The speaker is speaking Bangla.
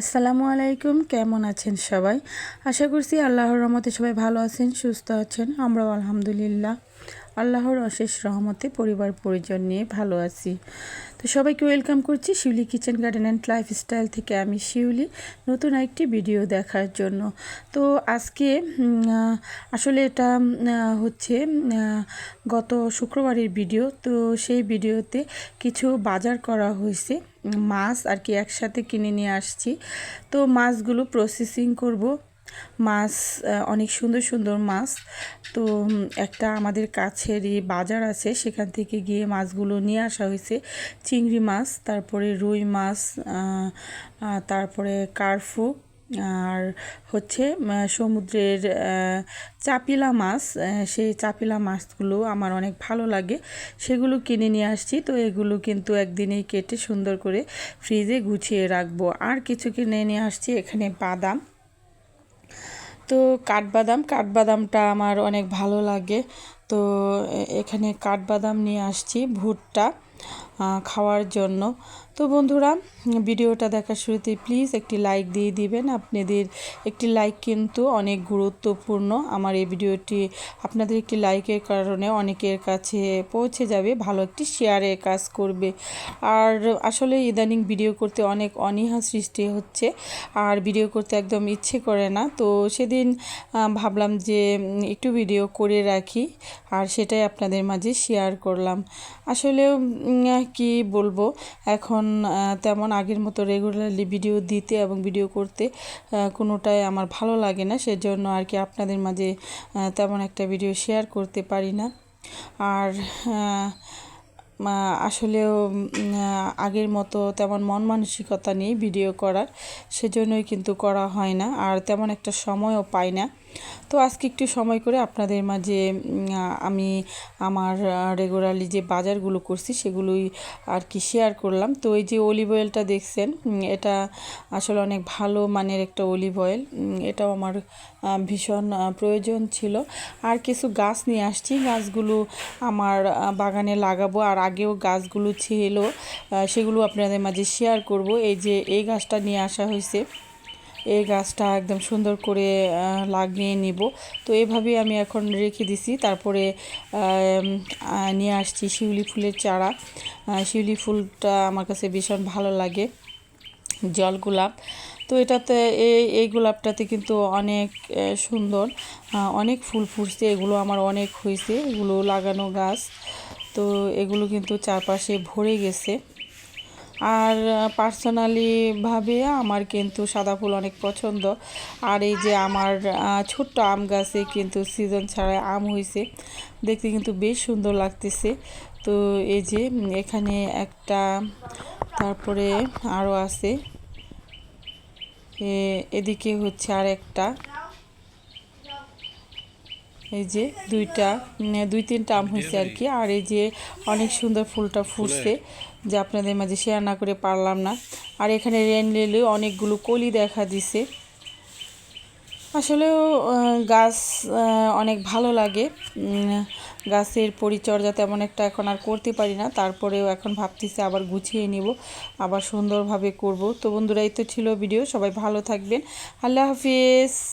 আসসালামু আলাইকুম, কেমন আছেন সবাই? আশা করছি আল্লাহর রহমতে সবাই ভালো আছেন, সুস্থ আছেন, আমরাও আলহামদুলিল্লাহ। আল্লাহর অশেষ রহমতে পরিবার পরিজন নিয়ে ভালো আছি। তো সবাইকে ওয়েলকাম করছি Shiuli kitchen garden and lifestyle থেকে আমি শিউলি নতুন একটি ভিডিও দেখার জন্য। তো আজকে আসলে এটা হচ্ছে গত শুক্রবারের ভিডিও। তো সেই ভিডিওতে কিছু বাজার করা হয়েছে, মাছ আর কি একসাথে কিনে নিয়ে আসছি। তো মাছগুলো প্রসেসিং করব। মাছ অনেক সুন্দর সুন্দর মাছ। তো একটা আমাদের কাছেরই বাজার আছে, সেখান থেকে গিয়ে মাছগুলো নিয়ে আসা হয়েছে। চিংড়ি মাছ, তারপরে রুই মাছ তারপরে কার্ফু, আর হচ্ছে সমুদ্রের চাপিলা মাছ। সেই চাপিলা মাছগুলো আমার অনেক ভালো লাগে। সেগুলো কিনে নিয়ে আসছি। তো এগুলো কিন্তু একদিনেই কেটে সুন্দর করে ফ্রিজে গুছিয়ে রাখব। আর কিছু কিনে নিয়ে আসছি, এখানে বাদাম। তো কাঠবাদাম কাঠবাদামটা আমার অনেক ভালো লাগে। তো এখানে কাঠবাদাম নিয়ে আসছি ভুট্টা। খাওয়ার জন্য। তো বন্ধুরা, ভিডিওটা দেখার শুরুতে প্লিজ একটি লাইক দিয়ে দিবেন। আপনাদের একটি লাইক কিন্তু অনেক গুরুত্বপূর্ণ। আমার এই ভিডিওটি আপনাদের একটি লাইকের কারণে অনেকের কাছে পৌঁছে যাবে, ভালো একটি শেয়ারের কাজ করবে। আর আসলে ইদানিং ভিডিও করতে অনেক অনীহা সৃষ্টি হচ্ছে, আর ভিডিও করতে একদম ইচ্ছে করে না। তো সেদিন ভাবলাম যে একটু ভিডিও করে রাখি, আর সেটাই আপনাদের মাঝে শেয়ার করলাম। আসলে কি বলব? এখন তেমন আগের মতো রেগুলারলি ভিডিও দিতে এবং ভিডিও করতে কোনোটাই আমার ভালো লাগে না। সেজন্য আর কি আপনাদের মাঝে তেমন একটা ভিডিও শেয়ার করতে পারি না। আর আসলেও আগের মতো তেমন মন মানসিকতা নেই ভিডিও করার। সেজন্যই কিন্তু করা হয় না। আর তেমন একটা সময়ও পাই না। তো আজকে একটু সময় করে আপনাদের মাঝে আমি আমার রেগুলারলি যে বাজারগুলো করছি সেগুলোই আর কি শেয়ার করলাম। তো এই যে অলিভ অয়েলটা দেখছেন এটা আসলে অনেক ভালো মানের একটা অলিভ অয়েল এটাও আমার ভীষণ প্রয়োজন ছিল। আর কিছু গাছ নিয়ে আসছি, গাছগুলো আমার বাগানে লাগাবো। আর আগেও গাছগুলো ছিল সেগুলো আপনাদের মাঝে শেয়ার করব। এই যে এই গাছটা নিয়ে আসা হয়েছে এই গাছটা একদম সুন্দর করে লাগিয়ে নিব। তো এভাবেই আমি এখন রেখে দিছি। তারপরে নিয়ে আসছি শিউলি ফুলের চারা। শিউলি ফুলটা আমার কাছে ভীষণ ভালো লাগে, জল গোলাপ। তো এটাতে এই এই গোলাপটাতে কিন্তু অনেক সুন্দর। অনেক ফুল ফুটছে। এগুলো আমার অনেক হয়েছে। এগুলো লাগানো গাছ। তো এগুলো কিন্তু চারপাশে ভরে গেছে। আর পার্সোনালিভাবে আমার কিন্তু সাদা ফুল অনেক পছন্দ। আর এই যে আমার ছোট্ট আম গাছে কিন্তু সিজন ছাড়া আম হয়েছে দেখতে কিন্তু বেশ সুন্দর লাগতেছে। তো এই যে এখানে একটা, তারপরে আরও আছে। এদিকে হচ্ছে আর একটা এই যে দুইটা দুই তিনটা আম হয়েছে আর কি। আর এই যে অনেক সুন্দর ফুলটা ফুটছে, যে আপনাদের মাঝে শেয়ার না করে পারলাম না। আর এখানে রেন লেলে অনেকগুলো কলি দেখা দিছে। আসলেও গাছ অনেক ভালো লাগে। গাছের পরিচর্যা তেমন একটা এখন আর করতে পারি না। তারপরেও এখন ভাবতেছি আবার গুছিয়ে নিব, আবার সুন্দরভাবে করব। তো বন্ধুরা, এই তো ছিল ভিডিও। সবাই ভালো থাকবেন। আল্লাহ হাফিজ।